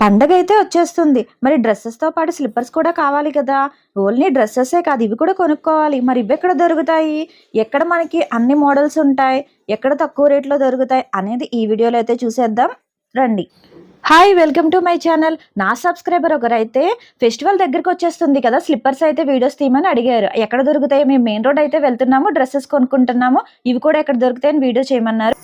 పండగ అయితే వచ్చేస్తుంది. మరి డ్రెస్సెస్తో పాటు స్లిప్పర్స్ కూడా కావాలి కదా. ఓన్లీ డ్రెస్సెసే కాదు ఇవి కూడా కొనుక్కోవాలి. మరి ఇవి ఎక్కడ దొరుకుతాయి? ఎక్కడ మనకి అన్ని మోడల్స్ ఉంటాయి? ఎక్కడ తక్కువ రేట్లో దొరుకుతాయి? అనేది ఈ వీడియోలో అయితే చూసేద్దాం. రండి. Hi welcome to my channel నా సబ్స్క్రైబర్ ఒకరైతే ఫెస్టివల్ దగ్గరికి వచ్చేస్తుంది కదా. స్లిప్పర్స్ అయితే వీడియోస్ తీయమని అడిగారు. ఎక్కడ దొరుకుతాయి? మేము మెయిన్ రోడ్ అయితే వెళ్తున్నాము. డ్రెస్సెస్ కొనుక్కుంటున్నాము. ఇవి కూడా ఎక్కడ దొరుకుతాయని వీడియో చేయమన్నారు.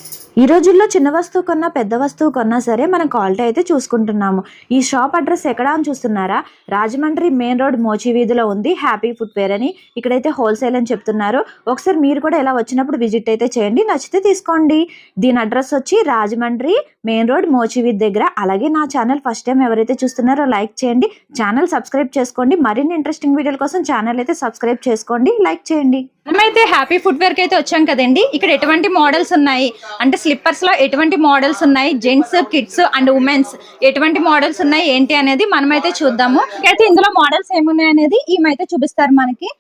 ఈ రోజుల్లో చిన్న వస్తువు కొన్నా పెద్ద వస్తువు కొన్నా సరే మనం క్వాలిటీ అయితే చూసుకుంటున్నాము. ఈ షాప్ అడ్రస్ ఎక్కడ అని చూస్తున్నారా? రాజమండ్రి మెయిన్ రోడ్ మోచి వీధిలో ఉంది. హ్యాపీ ఫుట్వేర్ అని ఇక్కడైతే హోల్సేల్ అని చెప్తున్నారు. ఒకసారి మీరు కూడా ఇలా వచ్చినప్పుడు విజిట్ అయితే చేయండి. నచ్చితే తీసుకోండి. దీని అడ్రస్ వచ్చి రాజమండ్రి మెయిన్ రోడ్ మోచి వీధి దగ్గర అలాగే నా ఛానల్ ఫస్ట్ టైం ఎవరైతే చూస్తున్నారో లైక్ చేయండి. ఛానల్ సబ్స్క్రైబ్ చేసుకోండి. మరిన్ని ఇంట్రెస్టింగ్ వీడియోల కోసం ఛానల్ అయితే సబ్స్క్రైబ్ చేసుకోండి. లైక్ చేయండి. మనమైతే హ్యాపీ ఫుడ్ వేర్ అయితే వచ్చాం కదండి. ఇక్కడ ఎటువంటి మోడల్స్ ఉన్నాయి? అంటే స్లిప్పర్స్లో ఎటువంటి మోడల్స్ ఉన్నాయి? జెంట్స్ కిడ్స్ అండ్ ఉమెన్స్ ఎటువంటి మోడల్స్ ఉన్నాయి? ఏంటి అనేది మనమైతే చూద్దాము. అయితే ఇందులో మోడల్స్ ఏమున్నాయి అనేది ఈమెయితే చూపిస్తారు మనకి.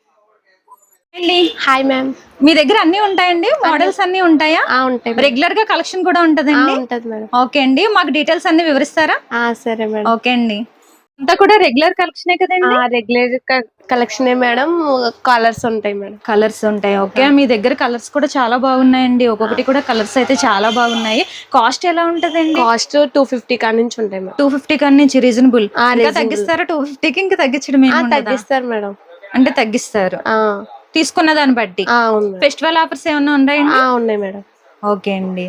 అండి హాయ్ మ్యామ్ మీ దగ్గర అన్ని ఉంటాయండి? మోడల్స్ అన్ని ఉంటాయా? ఉంటాయి. రెగ్యులర్గా కలెక్షన్ కూడా ఉంటదండి? ఉంటది మేడం ఓకే అండి. మాకు డీటెయిల్స్ అన్ని వివరిస్తారా? సరే మేడం ఓకే అండి. అంతా కూడా రెగ్యులర్ కలెక్షనే కదండి? రెగ్యులర్ కలెక్షన్ మేడం కలర్స్ ఉంటాయి మేడం కలర్స్ ఉంటాయి. ఓకే మీ దగ్గర కలర్స్ కూడా చాలా బాగున్నాయండి. ఒక్కొక్కటి కూడా కలర్స్ అయితే చాలా బాగున్నాయి. కాస్ట్ ఎలా ఉంటదండి? కాస్ట్ టూ ఫిఫ్టీ కా నుంచి ఉంటాయి టూ ఫిఫ్టీ కన్నా నుంచి రీజనబుల్. తగ్గిస్తారా? టూ ఫిఫ్టీకి ఇంకా తగ్గించడం? తగ్గిస్తారు మేడం అంటే తగ్గిస్తారు. తీసుకున్న దాన్ని బట్టి. ఫెస్టివల్ ఆఫర్స్ ఏమైనా ఉన్నాయండి? ఉన్నాయి మేడం. ఓకే అండి.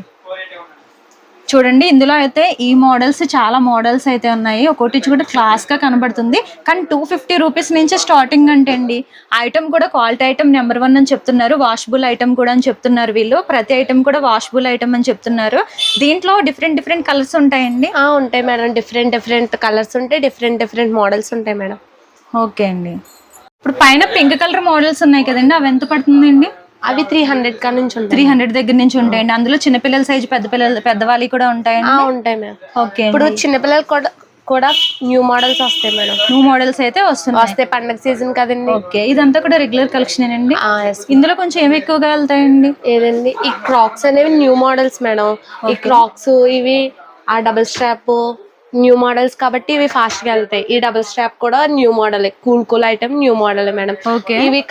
చూడండి ఇందులో అయితే ఈ మోడల్స్ చాలా మోడల్స్ అయితే ఉన్నాయి. ఒక్కొక్కటి కూడా క్లాస్గా కనబడుతుంది. కానీ టూ ఫిఫ్టీ రూపీస్ నుంచి స్టార్టింగ్ అంటే అండి. ఐటమ్ కూడా క్వాలిటీ ఐటమ్ నెంబర్ వన్ అని చెప్తున్నారు. వాషబుల్ ఐటమ్ కూడా అని చెప్తున్నారు వీళ్ళు. ప్రతి ఐటమ్ కూడా వాషబుల్ ఐటమ్ అని చెప్తున్నారు. దీంట్లో డిఫరెంట్ డిఫరెంట్ కలర్స్ ఉంటాయండి? ఉంటాయి మేడం. డిఫరెంట్ డిఫరెంట్ కలర్స్ ఉంటాయి. డిఫరెంట్ డిఫరెంట్ మోడల్స్ ఉంటాయి మేడం. ఓకే అండి. ఇప్పుడు పైన పింక్ కలర్ మోడల్స్ ఉన్నాయి కదండి అవి ఎంత పడుతుందండి? అవి త్రీ హండ్రెడ్ కా నుంచి త్రీ హండ్రెడ్ దగ్గర నుంచి ఉంటాయండి. అందులో చిన్నపిల్లల సైజ్ పెద్ద పిల్లల పెద్దవాళ్ళవి కూడా ఉంటాయండి? ఉంటాయి మేడం ఓకే ఇప్పుడు చిన్నపిల్లలు కూడా కూడా న్యూ మోడల్స్ వస్తాయి మేడం న్యూ మోడల్స్ అయితే వస్తున్నాయి. వస్తాయి పండగ సీజన్ కదండి. ఓకే. ఇదంతా కూడా రెగ్యులర్ కలెక్షన్ అండి. ఇందులో కొంచెం ఏమి ఎక్కువగా వెళ్తాయండి? ఏదండి? ఈ క్రాక్స్ అనేవి న్యూ మోడల్స్ మేడం ఈ క్రాక్స్ ఇవి ఆ డబుల్ స్ట్రాప్ న్యూ మోడల్స్ కాబట్టి ఇవి ఫాస్ట్గా వెళ్తాయి. ఈ డబుల్ స్ట్రాప్ కూడా new model. Cool cool item new model madam. Okay. ఇవి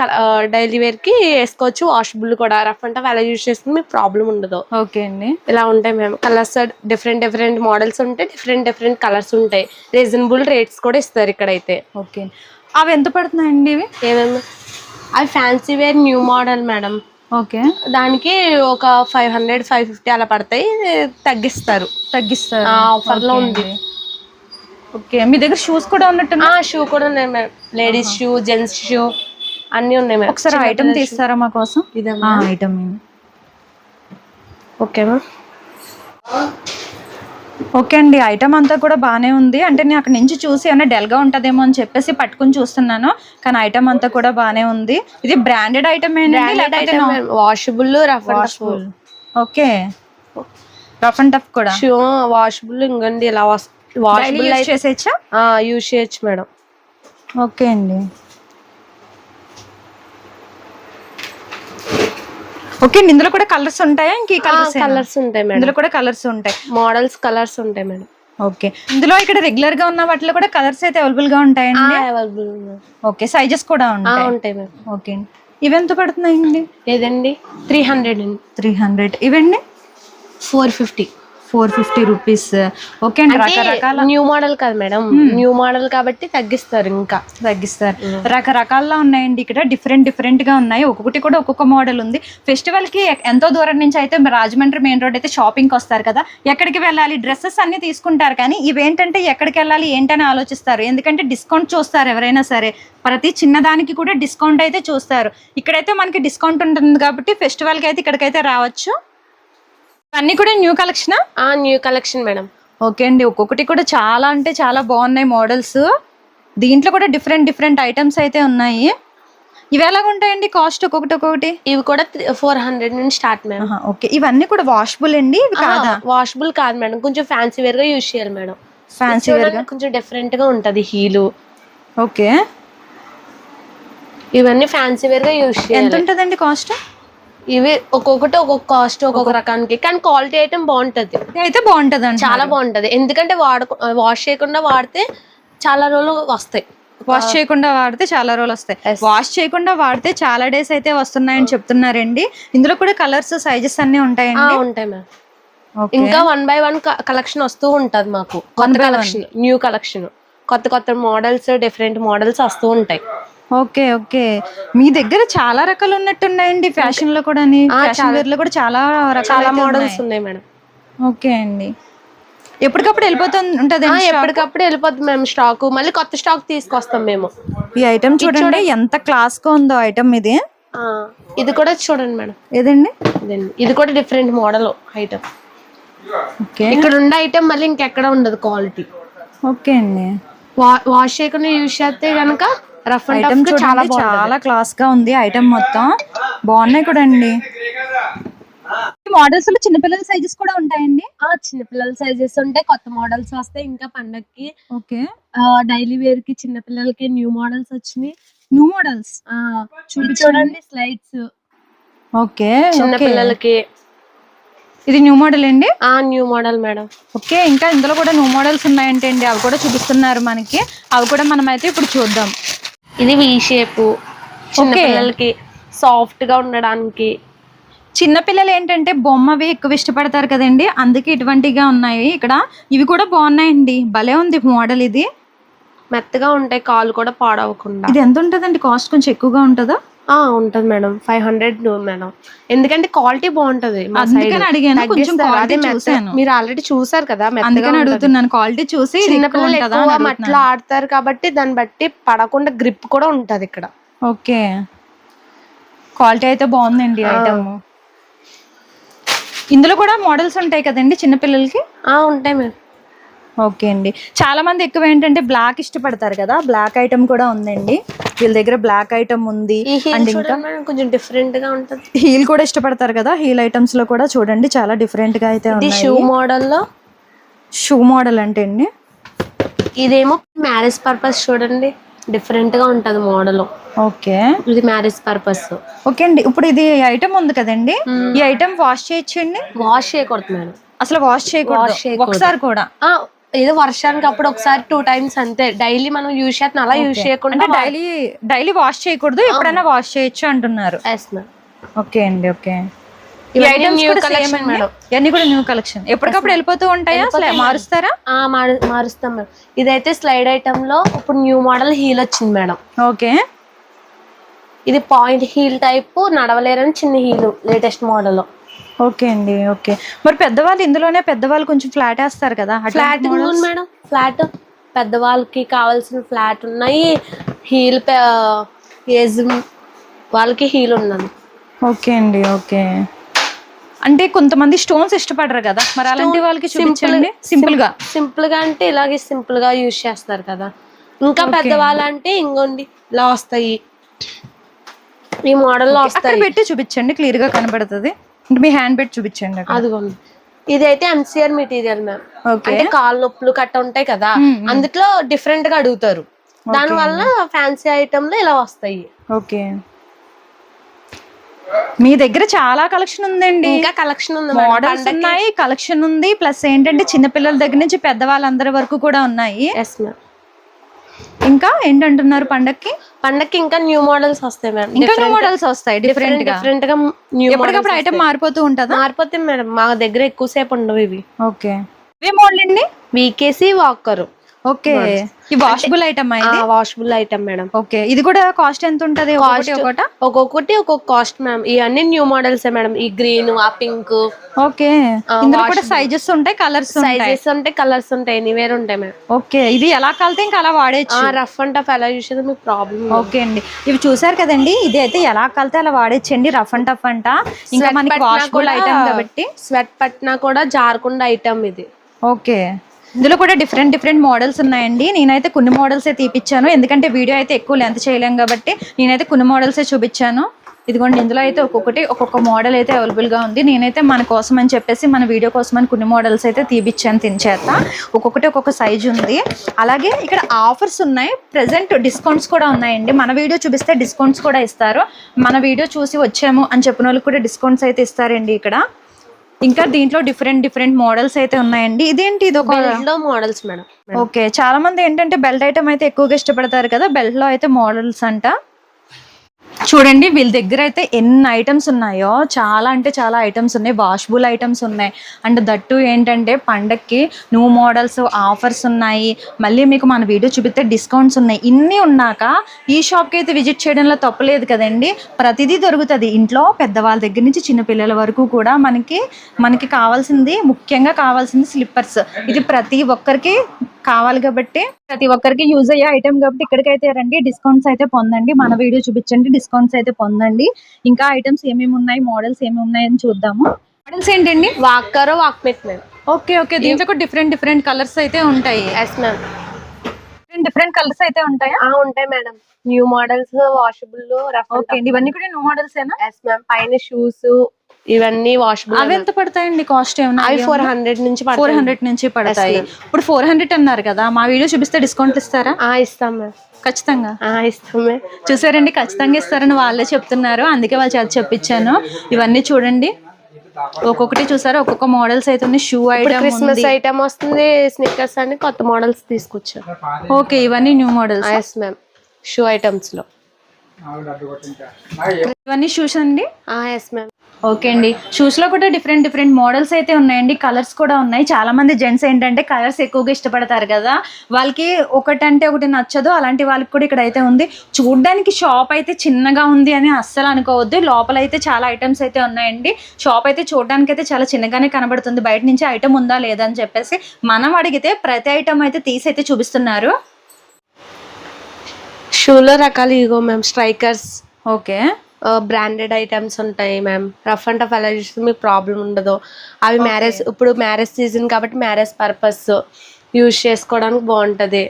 డైలీ వేర్కి వేసుకోవచ్చు. వాషబుల్ కూడా రఫ్ అంటే అలా యూజ్ చేసుకుని మీకు ప్రాబ్లం ఉండదు. ఓకే అండి. ఇలా ఉంటాయి మేము కలర్స్ డిఫరెంట్ డిఫరెంట్ మోడల్స్ ఉంటాయి డిఫరెంట్ డిఫరెంట్ కలర్స్ ఉంటాయి. రీజనబుల్ రేట్స్ కూడా ఇస్తారు ఇక్కడైతే. ఓకే అవి ఎంత పడుతున్నాయండి ఇవి? ఏమేమి? అవి fancy wear new model madam. Okay. దానికి ఒక ఫైవ్ హండ్రెడ్ ఫైవ్ ఫిఫ్టీ అలా పడతాయి. తగ్గిస్తారు. తగ్గిస్తారు. ఆ, offer లో ఓకే ఉంది. ఓకే. మీ దగ్గర షూస్ కూడా ఉన్నట్టు ఆ షూ కూడా ఉన్నాయి madam ladies shoe gents shoe అన్ని ఉన్నాయి మేడం ఒకసారి ఐటమ్ తీస్తారా మా కోసం? ఇదే ఐటమ్ ఓకే మ్యామ్ ఓకే అండి ఐటమ్ అంతా కూడా బాగానే ఉంది. అంటే నేను అక్కడ నుంచి చూసి ఏమైనా డల్గా ఉంటుందేమో అని చెప్పేసి పట్టుకుని చూస్తున్నాను. కానీ ఐటమ్ అంతా కూడా బాగానే ఉంది. ఇది బ్రాండెడ్ ఐటమ్ ఏంటండి washable rough washable okay. Rough and tough కూడా? షూ వాషబుల్ ఇంకండి ఇలా డైలీ వాషబుల్ చేసేచ్చా యూజ్ చేయొచ్చు మేడం. ఓకే అండి. ఓకే ఇందులో కూడా కలర్స్ ఉంటాయా? ఇంక కలర్స్ కలర్స్ ఉంటాయి మేడం. ఇందులో కూడా కలర్స్ ఉంటాయి. మోడల్స్ కలర్స్ ఉంటాయి మేడం. ఓకే ఇందులో ఇక్కడ రెగ్యులర్గా ఉన్న వాటిలో కూడా కలర్స్ అయితే అవైలబుల్గా ఉంటాయండి? అవైలబుల్ ఓకే సైజెస్ కూడా ఉంటాయి. ఉంటాయి మేడం. ఓకే ఇవి ఎంత పడుతున్నాయండి? ఏదండి? త్రీ హండ్రెడ్ అండి. త్రీ హండ్రెడ్ ఇవండి? Four fifty four fifty rupees. Okay అండి రకరకాల న్యూ మోడల్ కాదు మేడం. న్యూ మోడల్ కాబట్టి తగ్గిస్తారు ఇంకా. తగ్గిస్తారు. రకరకాల్లో ఉన్నాయండి ఇక్కడ డిఫరెంట్ డిఫరెంట్గా ఉన్నాయి. ఒక్కొక్కటి కూడా ఒక్కొక్క మోడల్ ఉంది. ఫెస్టివల్కి ఎంతో దూరం నుంచి అయితే రాజమండ్రి మెయిన్ రోడ్ అయితే షాపింగ్కి వస్తారు కదా. ఎక్కడికి వెళ్ళాలి? డ్రెస్సెస్ అన్ని తీసుకుంటారు కానీ ఇవేంటంటే ఎక్కడికి వెళ్ళాలి ఏంటని ఆలోచిస్తారు. ఎందుకంటే డిస్కౌంట్ చూస్తారు ఎవరైనా సరే. ప్రతి చిన్నదానికి కూడా డిస్కౌంట్ అయితే చూస్తారు. ఇక్కడైతే మనకి డిస్కౌంట్ ఉంటుంది కాబట్టి ఫెస్టివల్కి అయితే ఇక్కడికైతే రావచ్చు. అన్ని కూడా న్యూ కలెక్షన్ ఆ? న్యూ కలెక్షన్ మేడం ఓకే అండి. ఒక్కొక్కటి కూడా చాలా అంటే చాలా బాగున్నాయి మోడల్స్ దీంట్లో కూడా డిఫరెంట్ డిఫరెంట్ ఐటమ్స్ అయితే ఉన్నాయి. ఇవి ఎలాగ ఉంటాయండి? కాస్ట్ ఒక్కొక్కటి ఒక్కొక్కటి? ఇవి కూడా ఫోర్ హండ్రెడ్ నుంచి స్టార్ట్ మేడం ఓకే ఇవన్నీ కూడా వాషబుల్ అండి? ఇవి కాదా? వాషబుల్ కాదు మేడం కొంచెం ఫ్యాన్సీ వేర్గా యూజ్ చేయాలి మేడం ఫ్యాన్సీ చూడడానికి కొంచెం డిఫరెంట్గా ఉంటది హీలు ఓకే ఇవన్నీ ఫ్యాన్సీ వేర్గా యూజ్ ఎంత చేయాలి. ఉంటుందండి కాస్ట్ ఇవి ఒక్కొక్కటి ఒక్కొక్క కాస్ట్ ఒక్కొక్క రకానికి. కానీ క్వాలిటీ ఐటమ్ బాగుంటది. అయితే బాగుంటది అంట చాలా బాగుంటది. ఎందుకంటే వాడు వాష్ చేయకుండా వాడితే చాలా రోజులు వస్తాయి. వాష్ చేయకుండా వాడితే చాలా రోజులు వస్తాయి. వాష్ చేయకుండా వాడితే చాలా డేస్ అయితే వస్తున్నాయని చెప్తున్నారండి. ఇందులో కూడా కలర్స్ సైజెస్ అన్ని ఉంటాయండి? ఉంటాయి మ్యామ్. ఇంకా వన్ బై వన్ కలెక్షన్ వస్తూ ఉంటది మాకు. కొత్త. కలెక్షన్ న్యూ కలెక్షన్ కొత్త కొత్త మోడల్స్ డిఫరెంట్ మోడల్స్ వస్తూ ఉంటాయి. Okay okay. మీ దగ్గర చాలా రకాలు ఉన్నట్టున్నాయండి ఫ్యాషన్లో కూడా ఫ్యాషన్ వేర్లో కూడా చాలా రకాల మోడల్స్ ఉన్నాయి మేడం. ఓకే అండి. ఎప్పటికప్పుడు వెళ్ళిపోతూ ఉంటది ఎప్పటికప్పుడు వెళ్ళిపోతుంది మేము స్టాక్. మళ్ళీ కొత్త స్టాక్ తీసుకొస్తాం మేము. ఈ ఐటమ్ చూడండి ఎంత క్లాస్గా ఉందో ఐటమ్ ఇది. ఇది కూడా చూడండి మేడం. ఏదండి? ఇది కూడా డిఫరెంట్ మోడల్ ఐటమ్ ఓకే. ఇక్కడ ఉన్న ఐటమ్ మళ్ళీ ఇంకెక్కడ ఉండదు క్వాలిటీ. ఓకే అండి. వాష్ చేయకుండా యూజ్ చేస్తే గనక రఫ్ ఐటమ్ చాలా చూడండి చాలా క్లాస్గా ఉంది ఐటమ్ మొత్తం. బాగున్నాయి కూడా అండి మోడల్స్లో చిన్నపిల్లల సైజెస్ కూడా ఉంటాయండి? చిన్నపిల్లల సైజెస్ ఉంటాయి. కొత్త మోడల్స్ వస్తాయి ఇంకా పండక్కి. ఓకే. డైలీ వేర్కి చిన్న పిల్లలకి న్యూ మోడల్స్ వచ్చినాయి. న్యూ మోడల్స్ ఆ, చూపి చూడండి స్లైడ్స్ ఓకే చిన్న ఓకే. పిల్లలకి ఇది న్యూ మోడల్ అండి? ఆ న్యూ మోడల్ మేడం ఓకే ఇంకా ఇందులో కూడా న్యూ మోడల్స్ ఉన్నాయంటే అండి అవి కూడా చూపిస్తున్నారు మనకి. అవి కూడా మనం అయితే ఇప్పుడు చూద్దాం. ఇది వి షేప్. పిల్లలకి సాఫ్ట్గా ఉండడానికి. చిన్న పిల్లలు ఏంటంటే బొమ్మవి ఎక్కువ ఇష్టపడతారు కదండి. అందుకే ఇటువంటిగా ఉన్నాయి ఇక్కడ. ఇవి కూడా బాగున్నాయండి. భలే ఉంది మోడల్ ఇది. మెత్తగా ఉంటాయి. కాలు కూడా పాడవకుండా. ఇది ఎంత ఉంటుందండి? కాస్ట్ కొంచెం ఎక్కువగా ఉంటుందా? ఉంటది మేడం. Five hundred madam. ఎందుకంటే క్వాలిటీ బాగుంటది మీరు ఆల్రెడీ చూసారు కదా అందుకని. అడుగుతున్నాను క్వాలిటీ చూసి ఎక్కువ అడుగుతున్నాను. ఆడతారు కాబట్టి దాన్ని బట్టి పడకుండా గ్రిప్ కూడా ఉంటది ఇక్కడ. ఓకే. క్వాలిటీ అయితే బాగుందండి ఐటమ్ ఇందులో కూడా మోడల్స్ ఉంటాయి కదండి చిన్న పిల్లలకి? ఆ ఉంటాయి మేడం. ఓకే అండి. చాలా మంది ఎక్కువ ఏంటంటే బ్లాక్ ఇష్టపడతారు కదా బ్లాక్ ఐటమ్ కూడా ఉందండి. వీళ్ళ దగ్గర బ్లాక్ ఐటమ్ ఉంది అండ్ ఇంకా కొంచెం డిఫరెంట్గా ఉంటది. హీల్ కూడా ఇష్టపడతారు కదా హీల్ ఐటమ్స్లో కూడా చూడండి చాలా డిఫరెంట్గా అయితే ఉన్నాయి. షూ మోడల్లో? షూ మోడల్ అంటే అండి. ఇదేమో మ్యారేజ్ పర్పస్ చూడండి డిఫరెంట్గా ఉంటది మోడల్ ఓకే. ఇది మ్యారేజ్ పర్పస్ ఓకే అండి. ఇప్పుడు ఇది ఐటమ్ ఉంది కదండి ఈ ఐటమ్ వాష్ చేయొచ్చండి? వాష్ చేయకూడదు మేడం. అసలు వాష్ చేయకూడదు. ఒకసారి కూడా. ఏదో వర్షానికి అప్పుడు ఒకసారి టూ టైమ్స్ అంతే. డైలీ మనం యూజ్ చేస్తాం అలా యూజ్ చేయకుండా అంటే డైలీ డైలీ వాష్ చేయకూడదు ఎప్పుడైనా వాష్ చేయొచ్చు అంటున్నారు. ఎస్ మ్యామ్ ఓకే అండి ఓకే ఇవన్నీ కూడా న్యూ కలెక్షన్ ఎప్పటికప్పుడు వెళ్ళిపోతూ ఉంటాయా? మారుస్తారా? మారుస్తాం మేడం ఇదైతే స్లైడ్ ఐటమ్లో ఇప్పుడు న్యూ మోడల్ హీల్ వచ్చింది మేడం ఓకే ఇది పాయింట్ హీల్ టైప్ నడవలేరని చిన్న హీల్ లేటెస్ట్ మోడల్ ఓకే అండి ఓకే. మరి పెద్దవాళ్ళు ఇందులోనే పెద్దవాళ్ళు కొంచెం ఫ్లాట్ వేస్తారు కదా ఫ్లాట్ మేడం. ఫ్లాట్ పెద్దవాళ్ళకి కావాల్సిన ఫ్లాట్ ఉన్నాయి. హీల్ ఏజ్ వాళ్ళకి హీల్ ఉన్నది. ఓకే అండి ఓకే. అంటే కొంతమంది స్టోన్స్ ఇష్టపడరు కదా మరి అలాంటి వాళ్ళకి చూపించండి. సింపుల్గా సింపుల్గా అంటే ఇలాగే సింపుల్గా యూజ్ చేస్తారు కదా. ఇంకా పెద్దవాళ్ళు అంటే ఇంకోండి ఇలా వస్తాయి. ఈ మోడల్లో వస్తాయి. పెట్టి చూపించండి క్లియర్గా కనబడుతుంది. మీ హ్యాండ్ పెట్టి చూపించండి అదిగోండి ఇదైతే ఎంసీఆర్ మెటీరియల్ మ్యామ్ ఓకే. అంటే కాళ్ళ నొప్పులు కట్ట ఉంటాయి కదా. అందులో డిఫరెంట్గా అడుగుతారు. దాని వల్ల ఫ్యాన్సీ ఐటమ్లో ఇలా వస్తాయి. ఓకే. మీ దగ్గర చాలా కలెక్షన్ ఉందండి. ఇంకా కలెక్షన్ ఉంది మేడం. మోడల్స్ ఉన్నాయి కలెక్షన్ ఉంది. ప్లస్ ఏంటంటే చిన్న పిల్లల దగ్గర నుంచి పెద్దవాళ్ళందరి వరకు కూడా ఉన్నాయి. ఇంకా ఏంటంటున్నారు పండక్కి? పండక్కి ఇంకా న్యూ మోడల్స్ వస్తాయి మేడం ఇంకా న్యూ మోడల్స్ వస్తాయి డిఫరెంట్గా. డిఫరెంట్గా న్యూ ఎప్పటికప్పుడు ఐటమ్ మారిపోతూ ఉంటుందా? మారిపోతాయి మేడం మా దగ్గర ఎక్కువసేపు ఉండవు ఇవి. ఓకే. ఇవే మోడల్ అండి? VKC walker okay. ఈ washable item washable item madam okay. ఇది కూడా కాస్ట్ ఎంత ఉంటది ఒకటి ఒక్కొక్కటి ఒక్కొక్క కాస్ట్ మ్యామ్ ఇవన్నీ న్యూ మోడల్స్ మేడం ఈ గ్రీన్ ఆ పింక్ ఓకే. ఇందులో కూడా సైజెస్ ఉంటాయి కలర్స్ ఉంటాయి? సైజెస్ ఉంటాయి కలర్స్ ఉంటాయి. ఎనీవేర్ ఉంటాయి మేడం ఓకే. ఇది ఎలా కలితే ఇంకా అలా వాడేచ్చు. రఫ్ అండ్ టఫ్ ఎలా చూసేది మీకు ప్రాబ్లం ఓకే అండి. ఇవి చూసారు కదండి? ఇది అయితే ఎలా కలితే అలా వాడేచ్చండి రఫ్ అండ్ టఫ్ అంట. ఇంకా మనకి వాషబుల్ ఐటమ్ కాబట్టి. స్వెట్ పట్టినా కూడా జారకుండా ఐటమ్ ఇది. ఓకే. ఇందులో కూడా డిఫరెంట్ డిఫరెంట్ మోడల్స్ ఉన్నాయండి. నేనైతే కొన్ని మోడల్సే తీపిచ్చాను. ఎందుకంటే వీడియో అయితే ఎక్కువ లెంత్ చేయలేం కాబట్టి నేనైతే కొన్ని మోడల్సే చూపించాను ఇదిగోండి ఇందులో అయితే ఒక్కొక్కటి ఒక్కొక్క మోడల్ అయితే అవైలబుల్గా ఉంది. నేనైతే మన కోసం అని చెప్పేసి మన వీడియో కోసం అని కొన్ని మోడల్స్ అయితే తీపిచ్చాను తినచేత ఒక్కొక్కటి ఒక్కొక్క సైజ్ ఉంది. అలాగే ఇక్కడ ఆఫర్స్ ఉన్నాయి. ప్రెసెంట్ డిస్కౌంట్స్ కూడా ఉన్నాయండి. మన వీడియో చూపిస్తే డిస్కౌంట్స్ కూడా ఇస్తారు. మన వీడియో చూసి వచ్చాము అని చెప్పిన వాళ్ళకి కూడా డిస్కౌంట్స్ అయితే ఇస్తారండి ఇక్కడ. ఇంకా దీంట్లో డిఫరెంట్ డిఫరెంట్ మోడల్స్ అయితే ఉన్నాయండి. ఇదేంటి ఇది ఒక మోడల్స్ మేడం. ఓకే చాలా మంది ఏంటంటే బెల్ట్ ఐటమ్ అయితే ఎక్కువగా ఇష్టపడతారు కదా బెల్ట్లో అయితే మోడల్స్ అంట. చూడండి వీళ్ళ దగ్గర అయితే ఎన్ని ఐటమ్స్ ఉన్నాయో. చాలా అంటే చాలా ఐటమ్స్ ఉన్నాయి. వాష్బుల్ ఐటమ్స్ ఉన్నాయి. అండ్ దట్టు ఏంటంటే పండక్కి న్యూ మోడల్స్ ఆఫర్స్ ఉన్నాయి. మళ్ళీ మీకు మన వీడియో చూపిస్తే డిస్కౌంట్స్ ఉన్నాయి. ఇన్ని ఉన్నాక ఈ షాప్కి అయితే విజిట్ చేయడంలో తప్పలేదు కదండి. ప్రతిదీ దొరుకుతుంది. ఇంట్లో పెద్దవాళ్ళ దగ్గర నుంచి చిన్నపిల్లల వరకు కూడా మనకి మనకి కావాల్సింది ముఖ్యంగా కావాల్సింది స్లిప్పర్స్ ఇది ప్రతి ఒక్కరికి కావాలి కాబట్టి ప్రతి ఒక్కరికి యూజ్ అయ్యే ఐటమ్ కాబట్టి ఇక్కడికైతే రండి. డిస్కౌంట్స్ అయితే పొందండి. మన వీడియో చూపించండి. డిస్కౌంట్స్ అయితే పొందండి. ఇంకా ఐటమ్స్ ఏమేమి ఉన్నాయి? మోడల్స్ ఏమేమి ఉన్నాయి అని చూద్దాము. మోడల్స్ ఏంటండి? Walker Walkmate madam okay okay దీంట్లో కూడా డిఫరెంట్ డిఫరెంట్ కలర్స్ అయితే ఉంటాయి. Yes ma'am different different colours అయితే ఉంటాయా? ఆ ఉంటాయి madam new models washable rough okay ఇవన్నీ కూడా న్యూ మోడల్స్ ఏనా? ఎస్ మ్యామ్ పైన షూస్ ఇవన్నీ వాషబుల్ అవి ఎంత పడతాయండి కాస్ట్ ఏమైనా అవి ఫోర్ హండ్రెడ్ నుంచి ఫోర్. హండ్రెడ్ నుంచి పడతాయి. ఇప్పుడు ఫోర్ హండ్రెడ్ అన్నారు కదా మా వీడియో చూపిస్తే డిస్కౌంట్ ఇస్తారా? ఆ ఇస్తాం మ్యామ్ ఖచ్చితంగా. ఆ ఇస్తాం మ్యామ్ చూసారండి ఖచ్చితంగా ఇస్తారని వాళ్ళే చెప్తున్నారు. అందుకే వాళ్ళు చేత చెప్పించాను ఇవన్నీ చూడండి. ఒక్కొక్కటి చూసారు? ఒక్కొక్క మోడల్స్ అయితే ఉన్నాయి. షూ ఐటమ్ క్రిస్మస్ ఐటమ్ వస్తుంది స్నిక్కర్స్ అని కొత్త మోడల్స్ తీసుకొచ్చాం ఓకే ఇవన్నీ new models yes ma'am shoe ఐటమ్స్లో. ఇవన్నీ షూస్ అండి? ఎస్ మ్యామ్ ఓకే అండి. షూస్లో కూడా డిఫరెంట్ డిఫరెంట్ మోడల్స్ అయితే ఉన్నాయండి. కలర్స్ కూడా ఉన్నాయి. చాలా మంది జెంట్స్ ఏంటంటే కలర్స్ ఎక్కువగా ఇష్టపడతారు కదా. వాళ్ళకి ఒకటంటే ఒకటి నచ్చదు. అలాంటి వాళ్ళకి కూడా ఇక్కడ అయితే ఉంది. చూడడానికి షాప్ అయితే చిన్నగా ఉంది అని అస్సలు అనుకోవద్దు. లోపల అయితే చాలా ఐటమ్స్ అయితే ఉన్నాయండి. షాప్ అయితే చూడడానికి అయితే చాలా చిన్నగానే కనబడుతుంది. బయట నుంచి ఐటమ్ ఉందా లేదా అని చెప్పేసి మనం అడిగితే ప్రతి ఐటమ్ అయితే తీసి అయితే చూపిస్తున్నారు. షూలో రకాలు ఇగో ma'am strikers okay. Branded items ఉంటాయి మ్యామ్ రఫ్ అండ్ టఫ్ అలా చేస్తే మీకు ప్రాబ్లం ఉండదు. అవి మ్యారేజ్ ఇప్పుడు మ్యారేజ్ సీజన్ కాబట్టి మ్యారేజ్ పర్పస్ యూజ్ చేసుకోవడానికి బాగుంటది.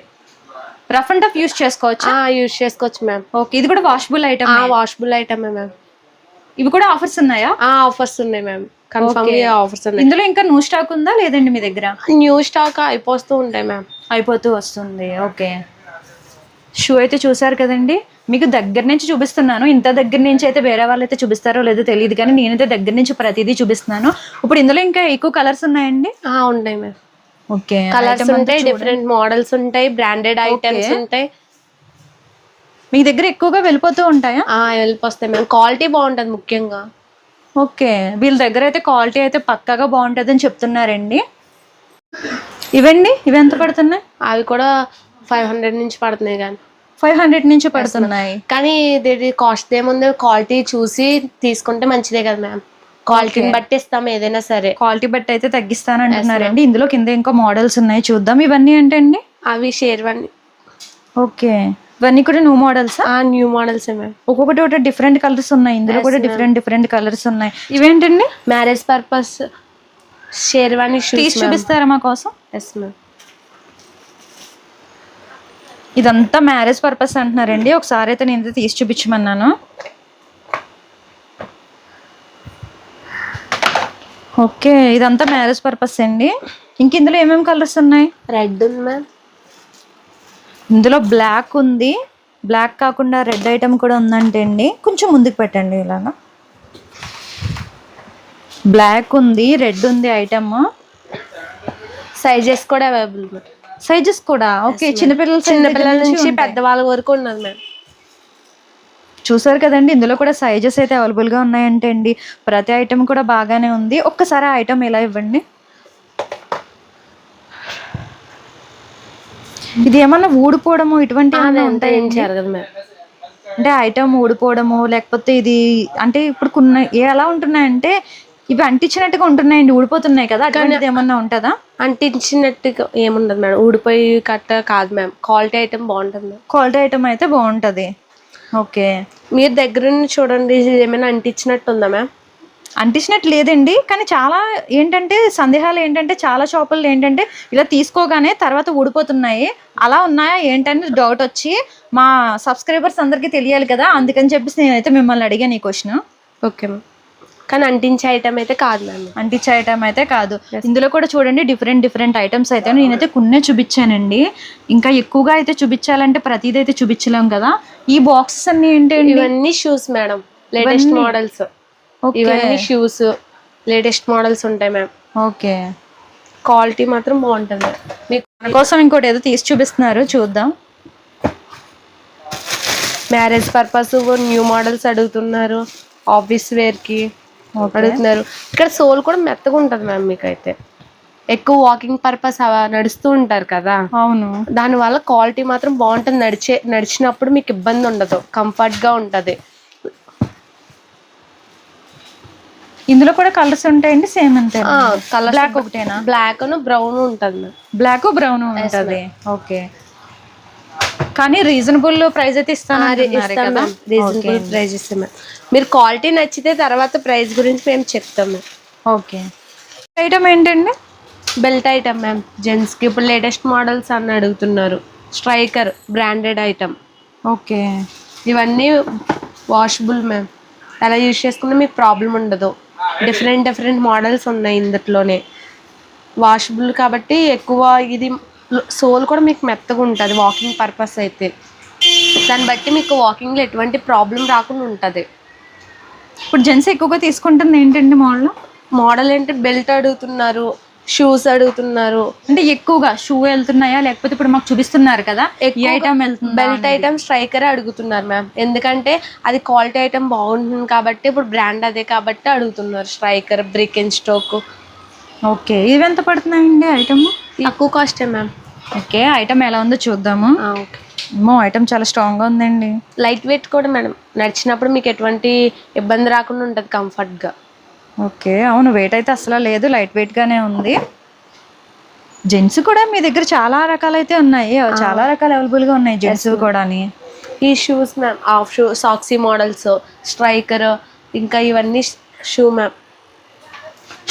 రఫ్ అండ్ టఫ్ యూస్ చేసుకోవచ్చు? యూజ్ చేసుకోవచ్చు మ్యామ్ ఓకే ఇది కూడా వాషబుల్ ఐటమ్ వాషబుల్ ఐటమే మ్యామ్ ఇవి కూడా ఆఫర్స్ ఉన్నాయా? ఆఫర్స్ ఉన్నాయి మ్యామ్ కన్ఫర్మ్. ఆఫర్స్ ఉన్నాయి. ఇందులో ఇంకా న్యూ స్టాక్ ఉందా లేదండి మీ దగ్గర? న్యూ స్టాక్ అయిపోతూ ఉంటాయి మ్యామ్ అయిపోతూ వస్తుంది. ఓకే షూ అయితే చూసారు కదండి? మీకు దగ్గర నుంచి చూపిస్తున్నాను. ఇంత దగ్గర నుంచి అయితే వేరే వాళ్ళు అయితే చూపిస్తారో లేదో తెలియదు కానీ నేనైతే దగ్గర నుంచి ప్రతిదీ చూపిస్తున్నాను. ఇప్పుడు ఇందులో ఇంకా ఎక్కువ కలర్స్ ఉన్నాయండి? ఉంటాయి మ్యామ్. ఓకే. కలర్స్ ఉంటాయి డిఫరెంట్ మోడల్స్ ఉంటాయి బ్రాండెడ్ ఐటమ్స్. ఉంటాయి. మీ దగ్గర ఎక్కువగా వెళ్ళిపోతూ ఉంటాయా? ఆ, వెళ్ళిపోస్తాయి మ్యామ్. క్వాలిటీ బాగుంటది ముఖ్యంగా. ఓకే. వీళ్ళ దగ్గర అయితే క్వాలిటీ అయితే పక్కాగా బాగుంటుంది అని చెప్తున్నారండి. ఇవండి? ఇవి ఎంత పడుతున్నాయి? అవి కూడా ఫైవ్ హండ్రెడ్ నుంచి పడుతున్నాయి కానీ ఫైవ్ హండ్రెడ్ నుంచి పడుతున్నాయి. కానీ ఇది కాస్ట్ ఏముంది? క్వాలిటీ చూసి తీసుకుంటే మంచిదే కదా మ్యామ్ క్వాలిటీని. బట్టి ఇస్తాం ఏదైనా సరే. క్వాలిటీ బట్టి అయితే తగ్గిస్తాను అంటున్నారండి. ఇందులో కింద ఇంకా మోడల్స్ ఉన్నాయి చూద్దాం. ఇవన్నీ ఏంటండి అవి షేర్వాణి ఓకే. ఇవన్నీ కూడా న్యూ మోడల్స్ ఆ? న్యూ మోడల్స్ మ్యామ్ ఒక్కొక్కటి ఒకటి డిఫరెంట్ కలర్స్ ఉన్నాయి. ఇందులో కూడా. డిఫరెంట్ డిఫరెంట్ కలర్స్ ఉన్నాయి. ఇవేంటండి? మ్యారేజ్ పర్పస్ షేర్వాణి తీసి చూపిస్తారా మా కోసం? ఎస్ మ్యామ్ ఇదంతా మ్యారేజ్ పర్పస్ అంటున్నారండి. ఒకసారి అయితే నేను ఇది తీసి చూపించమన్నాను. ఓకే ఇదంతా మ్యారేజ్ పర్పస్ అండి. ఇంక ఇందులో ఏమేమి కలర్స్ ఉన్నాయి? రెడ్ ఉంది మ్యామ్ ఇందులో బ్లాక్ ఉంది. బ్లాక్ కాకుండా రెడ్ ఐటమ్ కూడా ఉందంటే అండి. కొంచెం ముందుకు పెట్టండి ఇలాగా బ్లాక్ ఉంది రెడ్ ఉంది ఐటమ్ సైజెస్ కూడా అవైలబుల్ సైజెస్ కూడా. ఓకే చిన్నపిల్లల చిన్నపిల్లల నుంచి. పెద్దవాళ్ళ వరకు ఉన్నది మ్యామ్. చూసారు కదండి ఇందులో కూడా సైజెస్ అయితే అవైలబుల్గా ఉన్నాయంటే అండి. ప్రతి ఐటమ్ కూడా బాగానే ఉంది. ఒక్కసారి ఆ ఐటమ్ ఇలా ఇవ్వండి? ఇది ఏమన్నా ఊడిపోవడము ఇటువంటి అంటే ఐటమ్ ఊడిపోవడము లేకపోతే ఇది అంటే ఇప్పుడు కొన్ని ఎలా ఉంటున్నాయంటే ఇవి అంటించినట్టుగా ఉంటున్నాయండి ఊడిపోతున్నాయి కదా? అటువంటిది ఏమన్నా ఉంటుందా? అంటించినట్టుగా ఏముండదు మేడం. ఊడిపోయి కట్ట కాదు మ్యామ్ క్వాలిటీ ఐటమ్ బాగుంటుంది క్వాలిటీ ఐటమ్ అయితే బాగుంటది. ఓకే. మీరు దగ్గర నుండి చూడండి ఏమైనా అంటించినట్టు ఉందా మ్యామ్ అంటించినట్టు లేదండి కానీ చాలా ఏంటంటే సందేహాలు ఏంటంటే చాలా షాపుల్లో ఏంటంటే ఇలా తీసుకోగానే తర్వాత ఊడిపోతున్నాయి. అలా ఉన్నాయా ఏంటని డౌట్ వచ్చి మా సబ్స్క్రైబర్స్ అందరికీ తెలియాలి కదా? అందుకని చెప్పేసి నేనైతే మిమ్మల్ని అడిగాను ఈ క్వశ్చన్ ఓకే మ్యామ్ కానీ అంటించే ఐటమ్ అయితే కాదు మ్యామ్ అంటించే ఐటమ్ అయితే కాదు. ఇందులో కూడా చూడండి డిఫరెంట్ డిఫరెంట్ ఐటమ్స్ అయితే నేనైతే కొన్నే చూపించానండి. ఇంకా ఎక్కువగా అయితే చూపించాలంటే ప్రతిదీ అయితే చూపించలేం కదా. ఈ బాక్సెస్ అన్ని ఏంటండి ఇవన్నీ షూస్ మేడం లేటెస్ట్ మోడల్స్ ఇవన్నీ షూస్ లేటెస్ట్ మోడల్స్ ఉంటాయి మ్యామ్ ఓకే క్వాలిటీ మాత్రం బాగుంటుంది. మీకు కోసం ఇంకోటి ఏదో తీసి చూపిస్తున్నారు. చూద్దాం. మ్యారేజ్ పర్పస్ న్యూ మోడల్స్ అడుగుతున్నారు. ఆఫీస్ వేర్కి. అడుగుతున్నారు. ఇక్కడ సోల్ కూడా మెత్తగా ఉంటుంది మ్యామ్ మీకు అయితే ఎక్కువ వాకింగ్ పర్పస్ నడుస్తూ ఉంటారు కదా. అవును. దాని వల్ల క్వాలిటీ మాత్రం బాగుంటుంది. నడిచే నడిచినప్పుడు మీకు ఇబ్బంది ఉండదు. కంఫర్ట్గా ఉంటది. ఇందులో కూడా కలర్స్ ఉంటాయండి? సేమ్ అంతే కలర్ బ్లాక్ ఒకటేనా? బ్లాక్ బ్రౌన్ ఉంటది బ్లాక్ బ్రౌన్ ఉంటది. ఓకే కానీ రీజనబుల్ ప్రైస్ అయితే ఇస్తాను కదా. రీజనబుల్ ప్రైస్ ఇస్తాం మ్యామ్ మీరు క్వాలిటీ నచ్చితే తర్వాత ప్రైస్ గురించి మేము చెప్తాం మ్యామ్ ఓకే ఐటమ్ ఏంటండి? బెల్ట్ ఐటమ్ మ్యామ్ జెంట్స్కి ఇప్పుడు లేటెస్ట్ మోడల్స్ అని అడుగుతున్నారు. స్ట్రైకర్ బ్రాండెడ్ ఐటమ్ ఓకే ఇవన్నీ వాషబుల్ మ్యామ్ ఎలా యూజ్ చేసుకున్నా మీకు ప్రాబ్లం ఉండదు. డిఫరెంట్ డిఫరెంట్ మోడల్స్ ఉన్నాయి ఇందులోనే. వాషబుల్ కాబట్టి ఎక్కువ ఇది సోల్ కూడా మీకు మెత్తగా ఉంటుంది వాకింగ్ పర్పస్ అయితే. దాన్ని బట్టి మీకు వాకింగ్లో ఎటువంటి ప్రాబ్లం రాకుండా ఉంటుంది. ఇప్పుడు జెంట్స్ ఎక్కువగా తీసుకుంటుంది ఏంటండి మోడల్ మోడల్ ఏంటి? బెల్ట్ అడుగుతున్నారు షూస్ అడుగుతున్నారు. అంటే ఎక్కువగా షూ వెళ్తున్నాయా? లేకపోతే ఇప్పుడు మాకు చూపిస్తున్నారు కదా ఐటమ్ వెళ్తుంది బెల్ట్ ఐటమ్ స్ట్రైకర్ అడుగుతున్నారు మ్యామ్ ఎందుకంటే అది క్వాలిటీ ఐటమ్ బాగుంటుంది కాబట్టి ఇప్పుడు బ్రాండ్ అదే కాబట్టి అడుగుతున్నారు striker brick and stoke okay ఇవి ఎంత పడుతున్నాయండి ఐటమ్ తక్కువ కాస్టే మ్యామ్ ఓకే ఐటమ్ ఎలా ఉందో చూద్దాము. ఓకే. అమ్మో ఐటమ్ చాలా స్ట్రాంగ్గా ఉందండి. లైట్ వెయిట్ కూడా మేడం. నడిచినప్పుడు మీకు ఎటువంటి ఇబ్బంది రాకుండా ఉంటుంది కంఫర్ట్గా ఓకే అవును వెయిట్ అయితే అసలు లేదు లైట్ వెయిట్ గానే ఉంది. జెంట్స్ కూడా మీ దగ్గర చాలా రకాలైతే ఉన్నాయి. చాలా రకాలు అవైలబుల్గా ఉన్నాయి జెంట్స్ కూడా ఈ షూస్ మ్యామ్ హాఫ్ షూ సాక్సీ మోడల్స్ స్ట్రైకర్ ఇంకా ఇవన్నీ షూ మ్యామ్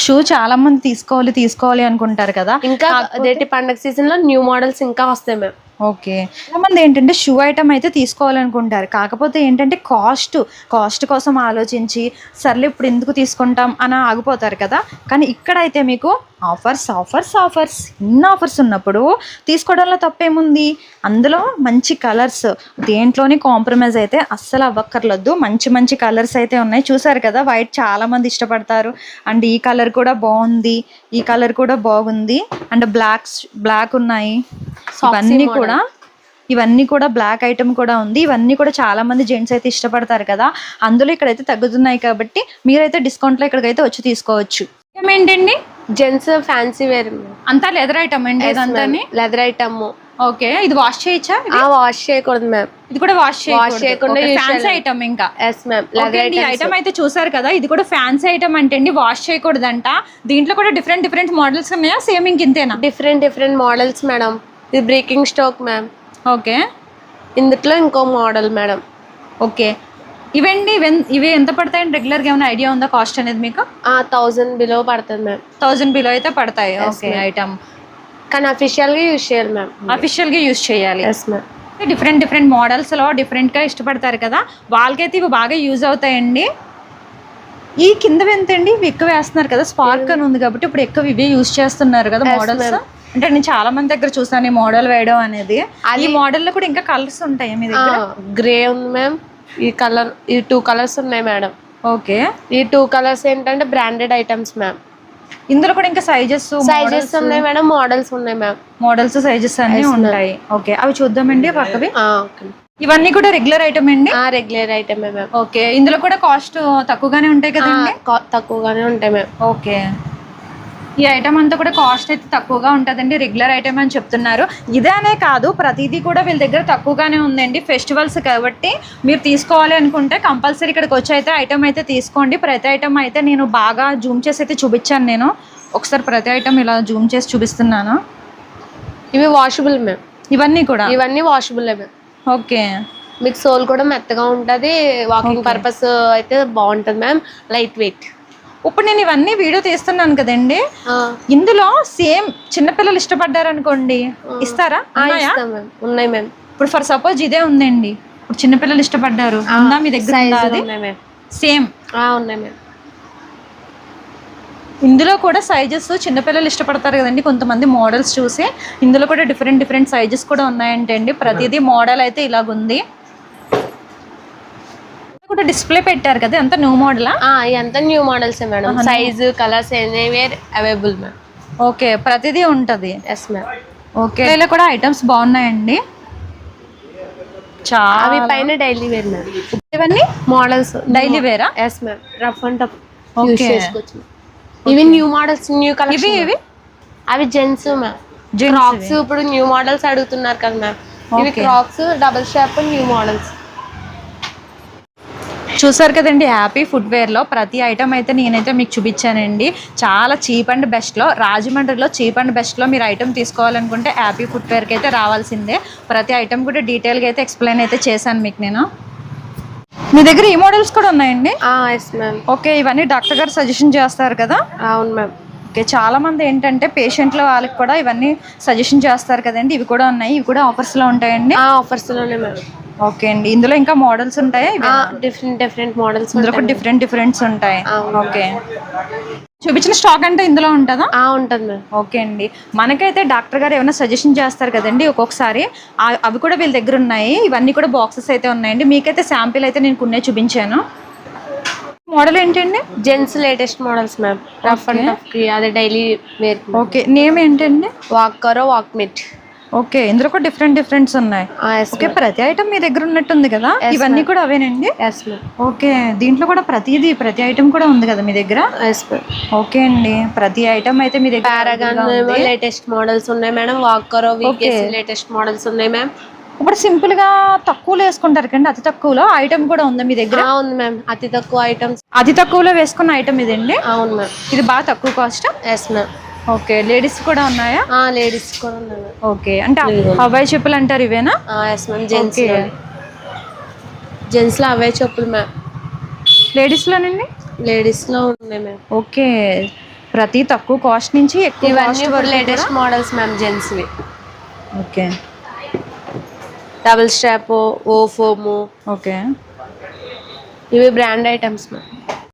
షూ చాలా మంది తీసుకోవాలి తీసుకోవాలి అనుకుంటారు కదా. ఇంకా అదేంటి పండగ సీజన్లో న్యూ మోడల్స్ ఇంకా వస్తాయి మ్యామ్. ఓకే. చాలా మంది ఏంటంటే షూ ఐటమ్ అయితే తీసుకోవాలనుకుంటారు. కాకపోతే ఏంటంటే కాస్ట్ కాస్ట్ కోసం ఆలోచించి సర్లే ఇప్పుడు ఎందుకు తీసుకుంటాం అని ఆగిపోతారు కదా. కానీ ఇక్కడైతే మీకు ఆఫర్స్ ఆఫర్స్ ఆఫర్స్ ఇన్ని ఆఫర్స్ ఉన్నప్పుడు తీసుకోవడంలో తప్పేముంది? అందులో మంచి కలర్స్ దేంట్లోని కాంప్రమైజ్ అయితే అస్సలు అవ్వక్కర్లేదు మంచి మంచి కలర్స్ అయితే ఉన్నాయి. చూసారు కదా వైట్ చాలామంది ఇష్టపడతారు. అండ్ ఈ కలర్ కూడా బాగుంది. ఈ కలర్ కూడా బాగుంది. అండ్ బ్లాక్స్ బ్లాక్ ఉన్నాయి. ఇవన్నీ కూడా ఇవన్నీ కూడా బ్లాక్ ఐటమ్ కూడా ఉంది. ఇవన్నీ కూడా చాలా మంది జెంట్స్ అయితే ఇష్టపడతారు కదా. అందులో ఇక్కడైతే తగ్గుతున్నాయి కాబట్టి మీరైతే డిస్కౌంట్లో ఇక్కడికైతే వచ్చి తీసుకోవచ్చు. ఏంటండి? జెంట్స్ ఫ్యాన్సీ వేర్ అంతా లెదర్ ఐటమ్ అండి ఇదంతా లెదర్ ఐటమ్ ఓకే. ఇది వాష్ చేయొచ్చా వాష్ చేయకూడదు మ్యామ్ ఇది కూడా వాష్ Wash చేయకుండా ఫ్యాన్సీ ఐటమ్ ఇంకా. ఎస్ మ్యామ్ లెదర్ ఈ ఐటమ్ అయితే చూసారు కదా. ఇది కూడా ఫ్యాన్సీ ఐటమ్ అంటే అండి వాష్ చేయకూడదంట. దీంట్లో కూడా డిఫరెంట్ డిఫరెంట్ మోడల్స్ ఉన్నాయా? సేమ్ ఇంక ఇంతేనా డిఫరెంట్ డిఫరెంట్ మోడల్స్ మేడం ఇది బ్రేకింగ్ స్టోక్ మ్యామ్ ఓకే. ఇందులో ఇంకో మోడల్ మేడం. ఓకే. ఇవండి ఇవి ఎంత పడతాయండి? రెగ్యులర్గా ఏమైనా ఐడియా ఉందా కాస్ట్ అనేది మీకు? ఆ థౌజండ్ బిలో పడుతుంది మ్యామ్ థౌజండ్ బిలో అయితే పడతాయి. ఓకే ఐటమ్ కానీ అఫీషియల్గా యూజ్ చేయాలి మ్యామ్ అఫీషియల్గా యూస్ చేయాలి. ఎస్ మ్యామ్ డిఫరెంట్ డిఫరెంట్ మోడల్స్లో డిఫరెంట్గా ఇష్టపడతారు కదా. వాళ్ళకైతే ఇవి బాగా యూజ్ అవుతాయండి. ఈ కిందవి ఎంతండి? ఇవి ఎక్కువ వేస్తున్నారు కదా. స్పార్క్ అని ఉంది కాబట్టి ఇప్పుడు ఎక్కువ ఇవే యూజ్ చేస్తున్నారు కదా మోడల్స్ అంటే నేను చాలా మంది దగ్గర చూసాను ఈ మోడల్ వేయడం అనేది. ఈ మోడల్లో కూడా ఇంకా కలర్స్ ఉంటాయి మీ దగ్గర? గ్రే ఉంది మ్యామ్ ఈ కలర్ ఈ టూ కలర్స్ ఉన్నాయి మేడం ఓకే. ఈ టూ కలర్స్ ఏంటంటే బ్రాండెడ్ ఐటమ్స్ మ్యామ్ ఇందులో కూడా ఇంకా సైజెస్ సైజెస్ ఉన్నాయి మేడం మోడల్స్ ఉన్నాయి మ్యామ్ మోడల్స్ సైజెస్ అన్ని ఉంటాయి. ఓకే. అవి చూద్దామండి పక్కవి. ఇవన్నీ కూడా రెగ్యులర్ ఐటమ్ అండి? రెగ్యులర్ ఐటమే మ్యామ్ ఓకే. ఇందులో కూడా కాస్ట్ తక్కువగానే ఉంటాయి కదండి? తక్కువగానే ఉంటాయి మ్యామ్ ఓకే. ఈ ఐటమ్ అంతా కూడా కాస్ట్ అయితే తక్కువగా ఉంటుందండి రెగ్యులర్ ఐటమ్ అని చెప్తున్నారు. ఇదే అనే కాదు ప్రతిదీ కూడా వీళ్ళ దగ్గర తక్కువగానే ఉందండి. ఫెస్టివల్స్ కాబట్టి మీరు తీసుకోవాలి అనుకుంటే కంపల్సరీ ఇక్కడికి వచ్చి అయితే ఐటమ్ అయితే తీసుకోండి. ప్రతి ఐటమ్ అయితే నేను బాగా జూమ్ చేసి అయితే చూపించాను నేను. ఒకసారి ప్రతి ఐటమ్ ఇలా జూమ్ చేసి చూపిస్తున్నాను. ఇవి వాషబుల్ మ్యామ్ ఇవన్నీ కూడా? ఇవన్నీ వాషబుల్ మ్యామ్ ఓకే. మీకు సోల్ కూడా మెత్తగా ఉంటుంది. వాకింగ్ పర్పస్ అయితే బాగుంటుంది మ్యామ్ లైట్ వెయిట్ ఇప్పుడు నేను ఇవన్నీ వీడియో తీస్తున్నాను కదండి. ఇందులో సేమ్ చిన్నపిల్లలు ఇష్టపడ్డారు అనుకోండి ఇస్తారా? ఉన్నాయా? మ్యామ్. ఉన్నాయి మ్యామ్. ఇప్పుడు ఫర్ సపోజ్ ఇదే ఉందండి. ఇప్పుడు చిన్నపిల్లలు ఇష్టపడ్డారు. ఉందా మీ దగ్గర సేమ్. ఉన్నాయి మ్యామ్. ఇందులో కూడా సైజెస్ చిన్నపిల్లలు ఇష్టపడతారు కదండి. కొంతమంది మోడల్స్ చూసి ఇందులో కూడా డిఫరెంట్ డిఫరెంట్ సైజెస్ కూడా ఉన్నాయంటే అండి ప్రతిదీ మోడల్ అయితే ఇలాగుంది. కూడా డిస్ప్లే పెట్టారు కదా? ఎంత న్యూ మోడలా ఇదంతా new models madam. Size colours anywhere available ma'am okay ప్రతిదీ ఉంటది. ఎస్ మ్యామ్ ఓకే ఇలా కూడా ఐటమ్స్ బాగున్నాయండి. చాలా. అవి పైన డైలీ వేర్ మ్యామ్ ఇవన్నీ మోడల్స్ డైలీ వేరా yes ma'am rough and tough. చేసుకోవచ్చు ఇవి న్యూ మోడల్స్ న్యూ కలర్స్ ఇవి ఇవి? అవి జెంట్స్ మ్యామ్ క్రాక్స్ ఇప్పుడు న్యూ మోడల్స్ అడుగుతున్నారు కదా మ్యామ్ ఇవి. Crocs double strap new models చూసారు కదండి హ్యాపీ ఫుట్వేర్లో ప్రతి ఐటమ్ అయితే నేనైతే మీకు చూపించానండి. చాలా చీప్ అండ్ బెస్ట్లో రాజమండ్రిలో చీప్ అండ్ బెస్ట్లో మీరు ఐటమ్ తీసుకోవాలనుకుంటే హ్యాపీ ఫుట్వేర్కి అయితే రావాల్సిందే. ప్రతి ఐటమ్ కూడా డీటెయిల్గా అయితే ఎక్స్ప్లెయిన్ అయితే చేశాను మీకు నేను. మీ దగ్గర ఈ మోడల్స్ కూడా ఉన్నాయండి? ఓకే ఇవన్నీ డాక్టర్ గారు సజెషన్ చేస్తారు కదా? అవును మ్యామ్ ఓకే చాలా మంది ఏంటంటే పేషెంట్ల వాళ్ళకి కూడా ఇవన్నీ సజెషన్ చేస్తారు కదండి. ఇవి కూడా ఉన్నాయి ఇవి కూడా ఆఫర్స్లో ఉంటాయండి? ఆఫర్స్లోనే మ్యామ్ ఓకే అండి. ఇందులో ఇంకా మోడల్స్ ఉంటాయా డిఫరెంట్ డిఫరెంట్ మోడల్స్ ఇందులో కూడా డిఫరెంట్ డిఫరెంట్స్ ఉంటాయి. ఓకే. చూపించిన స్టాక్ అంటే ఇందులో ఉంటుందా? ఉంటుంది ఓకే అండి. మనకైతే డాక్టర్ గారు ఏమైనా సజెషన్ చేస్తారు కదండి ఒక్కొక్కసారి. అవి కూడా వీళ్ళ దగ్గర ఉన్నాయి. ఇవన్నీ కూడా బాక్సెస్ అయితే ఉన్నాయండి. మీకైతే శాంపిల్ అయితే నేను కొన్ని చూపించాను. మోడల్ ఏంటండి? Gents latest models ma'am rough and tough అదే డైలీ వేర్. ఓకే. నేమ్ ఏంటండి? వాక్ కరో వాక్ మిట్ ఓకే ఇందులో కూడా డిఫరెంట్ డిఫరెంట్స్ ఉన్నాయి. ఓకే ప్రతి ఐటమ్ మీ దగ్గర ఉన్నట్టుంది కదా? ఇవన్నీ కూడా అవేనండి? ఓకే దీంట్లో కూడా ప్రతిదీ ప్రతి ఐటమ్ కూడా ఉంది కదా మీ దగ్గర? ఓకే అండి ప్రతి ఐటమ్ అయితే మీ దగ్గర పారాగాన్ ఉంది. లేటెస్ట్ మోడల్స్ ఉన్నాయి madam Walkaroo VKC latest models ఉన్నాయి మ్యామ్ ఇప్పుడు సింపుల్గా తక్కువలో వేసుకుంటారు కండి అతి తక్కువలో ఐటమ్ కూడా ఉంది మీ దగ్గర? ఉంది మ్యామ్ అతి తక్కువ ఐటమ్స్ అతి తక్కువలో వేసుకున్న ఐటమ్ ఇదండి? అవును మ్యామ్ ఇది బాగా తక్కువ cost yes ma'am okay ladies కూడా ఉన్నాయా? లేడీస్ కూడా ఉన్నాయి ఓకే అంటే హవాయి చెప్పులు అంటారు ఇవేనా? Yes ma'am gents Okay. జెంట్స్లో అవే చెప్పులు మ్యామ్. లేడీస్ లోనండి? లేడీస్లో ఉన్నాయి మ్యామ్ ఓకే ప్రతి తక్కువ కాస్ట్ నుంచి ఎక్కువ ఇవన్నీ లేటెస్ట్ మోడల్స్ మ్యామ్ జెంట్స్ వి. ఓకే. డబుల్ స్ట్రాప్ ఓ ఫోము ఓకే. ఇవి బ్రాండ్ ఐటమ్స్ మ్యామ్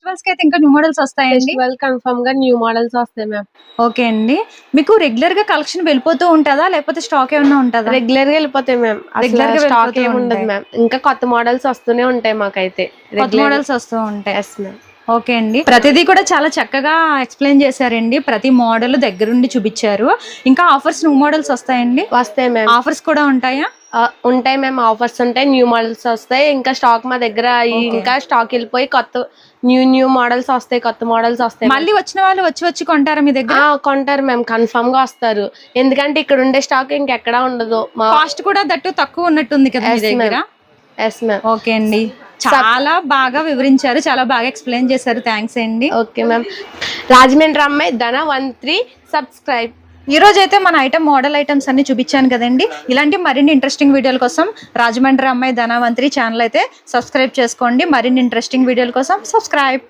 ఫెస్టివల్స్కి అయితే ఇంకా న్యూ మోడల్స్ వస్తాయండి? ఫెస్టివల్ కన్ఫర్మ్గా న్యూ మోడల్స్ వస్తాయి మ్యామ్ ఓకే అండి. మీకు రెగ్యులర్గా కలెక్షన్ వెళ్ళిపోతూ ఉంటుందా? లేకపోతే స్టాక్ ఏమైనా ఉంటుందా? రెగ్యులర్గా వెళ్ళిపోతాయి మ్యామ్ Regular గా స్టాక్ ఏమి ఉండదు. మ్యామ్ ఇంకా కొత్త మోడల్స్ వస్తూనే ఉంటాయి మాకైతే. కొత్త మోడల్స్ వస్తూ ఉంటాయి. ఎస్ మ్యామ్ ఓకే అండి. ప్రతిదీ కూడా చాలా చక్కగా ఎక్స్ప్లెయిన్ చేశారండి. ప్రతి మోడల్ దగ్గరుండి చూపించారు. ఇంకా ఆఫర్స్ న్యూ మోడల్స్ వస్తాయండి? వస్తాయి మ్యామ్ ఆఫర్స్ కూడా ఉంటాయా? ఉంటాయి మ్యామ్ ఆఫర్స్ ఉంటాయి న్యూ మోడల్స్ వస్తాయి. ఇంకా స్టాక్ మా దగ్గర ఇంకా స్టాక్ వెళ్ళిపోయి కొత్త న్యూ న్యూ మోడల్స్ వస్తాయి కొత్త మోడల్స్ వస్తాయి మళ్ళీ వచ్చిన వాళ్ళు వచ్చి వచ్చి కొంటారా మీ దగ్గర? కొంటారు మ్యామ్ కన్ఫర్మ్గా వస్తారు. ఎందుకంటే ఇక్కడ ఉండే స్టాక్ ఇంకెక్కడా ఉండదు. మా కాస్ట్ కూడా దట్టు తక్కువ ఉన్నట్టుంది కదా మీ. దగ్గర? ఎస్ మ్యామ్ ఓకే అండి. చాలా బాగా వివరించారు చాలా బాగా ఎక్స్ప్లెయిన్ చేశారు. థ్యాంక్స్ అండి. ఓకే మ్యామ్ రాజమండ్రి అమ్మాయి ధన వన్ త్రీ సబ్స్క్రైబ్ ఈ రోజు అయితే మన ఐటమ్ మోడల్ ఐటమ్స్ అన్ని చూపించాను కదండి. ఇలాంటి మరిన్ని ఇంట్రెస్టింగ్ వీడియోల కోసం రాజమండ్రి అమ్మాయి ధనవంత్రి ఛానల్ అయితే సబ్స్క్రైబ్ చేసుకోండి. మరిన్ని ఇంట్రెస్టింగ్ వీడియోల కోసం సబ్స్క్రైబ్